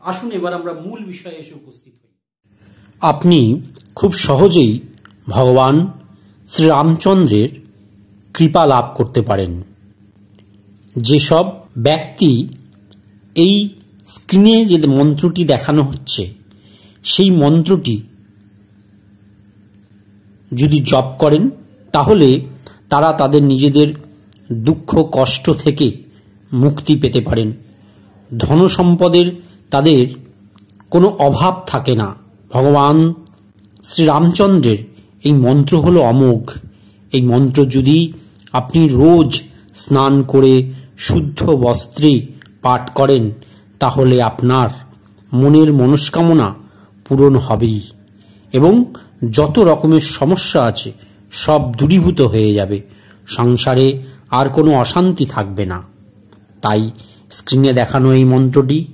আসুন এবার আমরা মূল বিষয়ে এসে উপস্থিত হই। আপনি খুব সহজেই ভগবান শ্রীরামচন্দ্রের কৃপা লাভ করতে পারেন। যেসব ব্যক্তি এই স্ক্রিনে যে মন্ত্রটি দেখানো হচ্ছে, সেই মন্ত্রটি যদি জপ করেন, তাহলে তারা তাদের নিজেদের দুঃখ, কষ্ট থেকে মুক্তি পেতে পারেন। ধন সম্পদের তাদের কোনো অভাব থাকে না। ভগবান শ্রীরামচন্দ্রের এই মন্ত্র হলো অমোঘ। এই মন্ত্র যদি আপনি রোজ স্নান করে শুদ্ধ বস্ত্রে পাঠ করেন, তাহলে আপনার মনের মনস্কামনা পূরণ হবেই এবং যত রকমের সমস্যা আছে সব দূরীভূত হয়ে যাবে। সংসারে আর কোনো অশান্তি থাকবে না। তাই স্ক্রিনে দেখানো এই মন্ত্রটি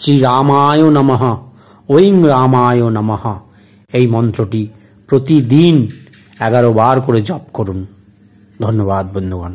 শ্রীরামায় নমঃ। ঐং রামায় নমঃ। এই মন্ত্রটি প্রতিদিন এগারো বার করে জপ করুন। ধন্যবাদ, বন্ধুগণ।